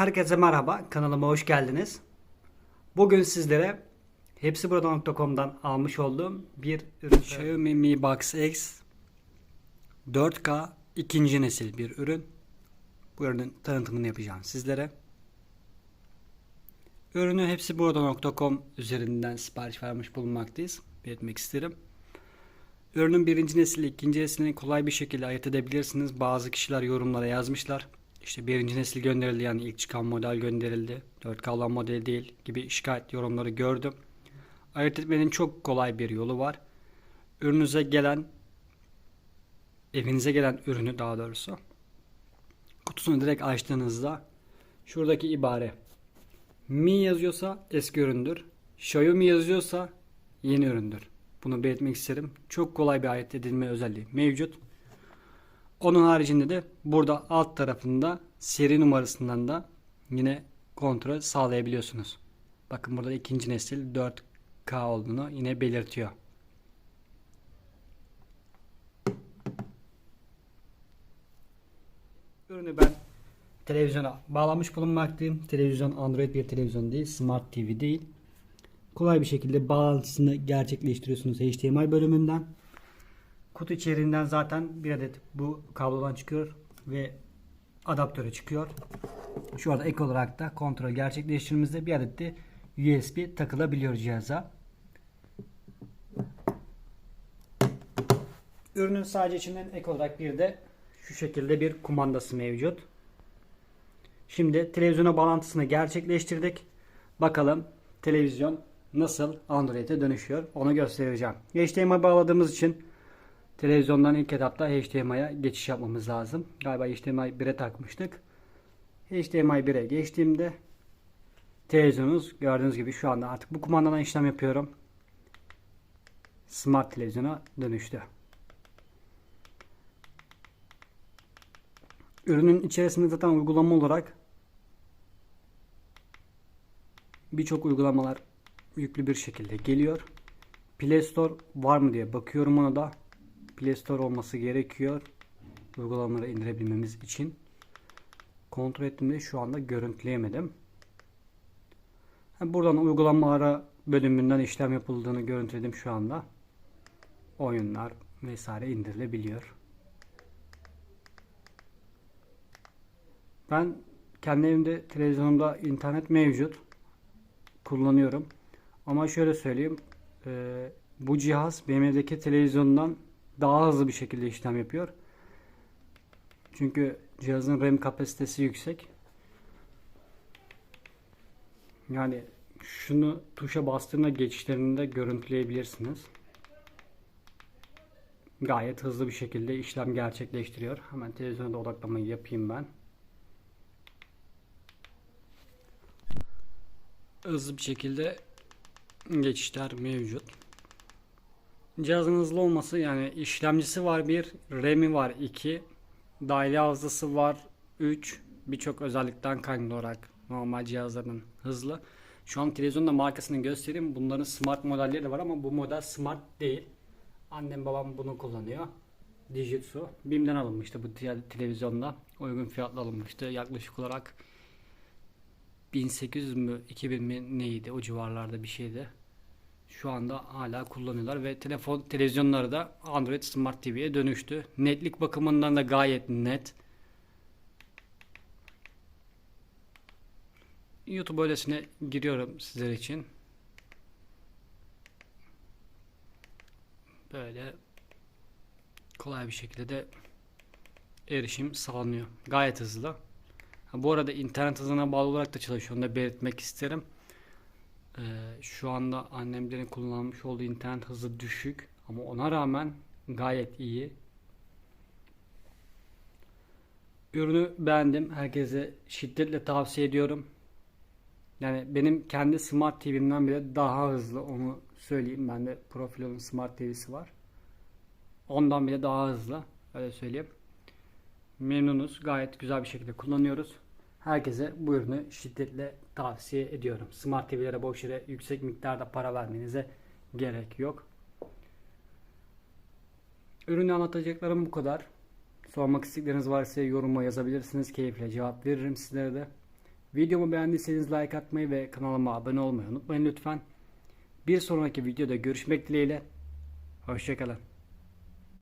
Herkese merhaba, kanalıma hoş geldiniz. Bugün sizlere hepsiburada.com'dan almış olduğum bir ürün. Xiaomi Mi Box X 4K ikinci nesil bir ürün. Bu ürünün tanıtımını yapacağım sizlere. Ürünü hepsiburada.com üzerinden sipariş vermiş bulunmaktayız. Belirtmek isterim. Ürünün birinci nesili, ikinci neslini kolay bir şekilde ayırt edebilirsiniz. Bazı kişiler yorumlara yazmışlar. İşte birinci nesil gönderildi yani ilk çıkan model gönderildi. 4K olan model değil gibi şikayet yorumları gördüm. Ayırt etmenin çok kolay bir yolu var. Ürünüze gelen, evinize gelen ürünü daha doğrusu kutusunu direkt açtığınızda şuradaki ibare Mi yazıyorsa eski üründür. Xiaomi yazıyorsa yeni üründür. Bunu belirtmek isterim. Çok kolay bir ayırt edilme özelliği mevcut. Onun haricinde de burada alt tarafında seri numarasından da yine kontrol sağlayabiliyorsunuz. Bakın burada ikinci nesil 4K olduğunu yine belirtiyor. Ürünü ben televizyona bağlamış bulunmaktayım. Televizyon Android bir televizyon değil, Smart TV değil. Kolay bir şekilde bağlantısını gerçekleştiriyorsunuz HDMI bölümünden. Kutu içeriğinden zaten bir adet bu kablodan çıkıyor ve adaptörü çıkıyor. Şu anda ek olarak da kontrol gerçekleştirdiğimizde bir adet de USB takılabiliyor cihaza. Ürünün sadece içinden ek olarak bir de şu şekilde bir kumandası mevcut. Şimdi televizyona bağlantısını gerçekleştirdik. Bakalım televizyon nasıl Android'e dönüşüyor onu göstereceğim. HDMI bağladığımız için televizyondan ilk etapta HDMI'ye geçiş yapmamız lazım. Galiba HDMI 1'e takmıştık. HDMI 1'e geçtiğimde televizyonunuz gördüğünüz gibi şu anda artık bu kumandadan işlem yapıyorum. Smart televizyona dönüştü. Ürünün içerisinde zaten uygulama olarak birçok uygulamalar yüklü bir şekilde geliyor. Play Store var mı diye bakıyorum ona da. Play Store olması gerekiyor. Uygulamaları indirebilmemiz için. Kontrol ettiğimde şu anda görüntüleyemedim. Buradan uygulamalara bölümünden işlem yapıldığını görüntüledim şu anda. Oyunlar vesaire indirilebiliyor. Ben kendi evimde televizyonumda internet mevcut. Kullanıyorum. Ama şöyle söyleyeyim. Bu cihaz benim evdeki televizyondan daha hızlı bir şekilde işlem yapıyor. Çünkü cihazın RAM kapasitesi yüksek. Yani şunu tuşa bastığında geçişlerinde görüntüleyebilirsiniz. Gayet hızlı bir şekilde işlem gerçekleştiriyor. Hemen televizyona da odaklamayı yapayım ben. Hızlı bir şekilde geçişler mevcut. Cihazın hızlı olması yani işlemcisi var bir, RAM'i var 2, dahili hafızası var 3. Birçok özellikten kaynaklı olarak normal cihazların hızlı. Şu an televizyonda markasını göstereyim. Bunların smart modelleri de var ama bu model smart değil. Annem babam bunu kullanıyor. Dijitsu. BİM'den alınmıştı bu televizyonda. Uygun fiyatla alınmıştı. Yaklaşık olarak 1800 mü 2000 mi neydi o civarlarda bir şeydi. Şu anda hala kullanıyorlar ve telefon televizyonları da Android Smart TV'ye dönüştü. Netlik bakımından da gayet net. YouTube öylesine giriyorum sizler için. Böyle kolay bir şekilde de erişim sağlanıyor. Gayet hızlı. Bu arada internet hızına bağlı olarak da çalışıyor. Onu da belirtmek isterim. Ee, şu anda annemlerin kullanmış olduğu internet hızı düşük. Ama ona rağmen gayet iyi. Ürünü beğendim. Herkese şiddetle tavsiye ediyorum. Yani benim kendi Smart TV'mden bile daha hızlı onu söyleyeyim. Bende Profilon'un Smart TV'si var. Ondan bile daha hızlı. Öyle söyleyeyim. Memnunuz. Gayet güzel bir şekilde kullanıyoruz. Herkese bu ürünü şiddetle tavsiye ediyorum. Smart TV'lere boş yere yüksek miktarda para vermenize gerek yok. Ürünü anlatacaklarım bu kadar. Sormak istedikleriniz varsa yoruma yazabilirsiniz. Keyifle cevap veririm sizlere de. Videomu beğendiyseniz like atmayı ve kanalıma abone olmayı unutmayın lütfen. Bir sonraki videoda görüşmek dileğiyle. Hoşçakalın.